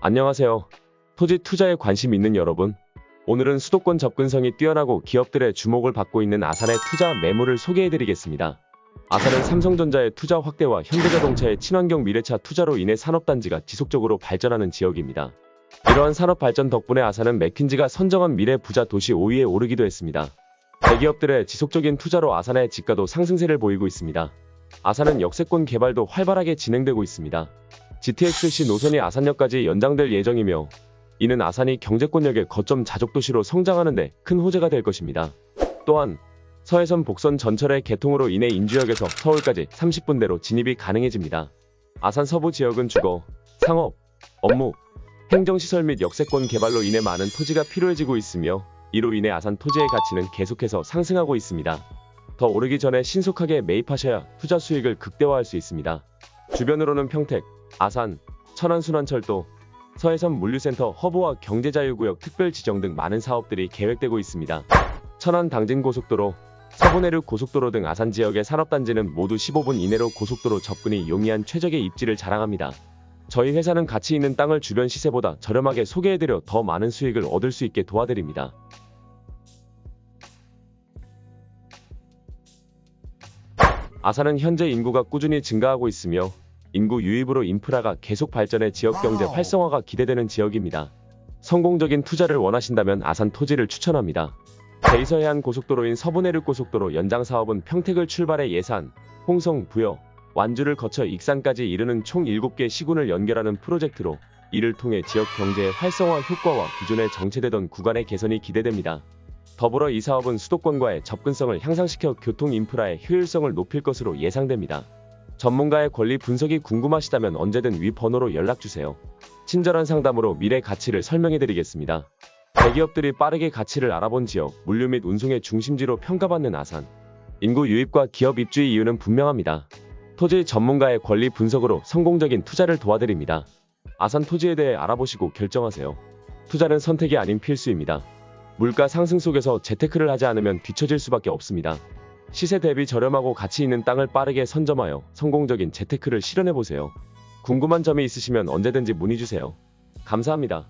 안녕하세요. 토지 투자에 관심 있는 여러분. 오늘은 수도권 접근성이 뛰어나고 기업들의 주목을 받고 있는 아산의 투자 매물을 소개해드리겠습니다. 아산은 삼성전자의 투자 확대와 현대자동차의 친환경 미래차 투자로 인해 산업단지가 지속적으로 발전하는 지역입니다. 이러한 산업 발전 덕분에 아산은 맥킨지가 선정한 미래 부자 도시 5위에 오르기도 했습니다. 대기업들의 지속적인 투자로 아산의 지가도 상승세를 보이고 있습니다. 아산은 역세권 개발도 활발하게 진행되고 있습니다. GTX-C 노선이 아산역까지 연장될 예정이며 이는 아산이 경제권역의 거점 자족도시로 성장하는데 큰 호재가 될 것입니다. 또한 서해선 복선 전철의 개통으로 인해 인주역에서 서울까지 30분대로 진입이 가능해집니다. 아산 서부 지역은 주거, 상업, 업무, 행정시설 및 역세권 개발로 인해 많은 토지가 필요해지고 있으며 이로 인해 아산 토지의 가치는 계속해서 상승하고 있습니다. 더 오르기 전에 신속하게 매입하셔야 투자 수익을 극대화할 수 있습니다. 주변으로는 평택, 아산, 천안순환철도, 서해선 물류센터 허브와 경제자유구역 특별지정 등 많은 사업들이 계획되고 있습니다. 천안 당진고속도로, 서부내륙 고속도로 등 아산 지역의 산업단지는 모두 15분 이내로 고속도로 접근이 용이한 최적의 입지를 자랑합니다. 저희 회사는 가치 있는 땅을 주변 시세보다 저렴하게 소개해드려 더 많은 수익을 얻을 수 있게 도와드립니다. 아산은 현재 인구가 꾸준히 증가하고 있으며 인구 유입으로 인프라가 계속 발전해 지역 경제. 활성화가 기대되는 지역입니다. 성공적인 투자를 원하신다면 아산 토지를 추천합니다. 대이서해안 고속도로인 서부내륙 고속도로 연장 사업은 평택을 출발해 예산, 홍성, 부여, 완주를 거쳐 익산까지 이르는 총 7개 시군을 연결하는 프로젝트로 이를 통해 지역 경제의 활성화 효과와 기존에 정체되던 구간의 개선이 기대됩니다. 더불어 이 사업은 수도권과의 접근성을 향상시켜 교통 인프라의 효율성을 높일 것으로 예상됩니다. 전문가의 권리 분석이 궁금하시다면 언제든 위 번호로 연락주세요. 친절한 상담으로 미래 가치를 설명해드리겠습니다. 대기업들이 빠르게 가치를 알아본 지역, 물류 및 운송의 중심지로 평가받는 아산. 인구 유입과 기업 입주의 이유는 분명합니다. 토지 전문가의 권리 분석으로 성공적인 투자를 도와드립니다. 아산 토지에 대해 알아보시고 결정하세요. 투자는 선택이 아닌 필수입니다. 물가 상승 속에서 재테크를 하지 않으면 뒤처질 수밖에 없습니다. 시세 대비 저렴하고 가치 있는 땅을 빠르게 선점하여 성공적인 재테크를 실현해보세요. 궁금한 점이 있으시면 언제든지 문의주세요. 감사합니다.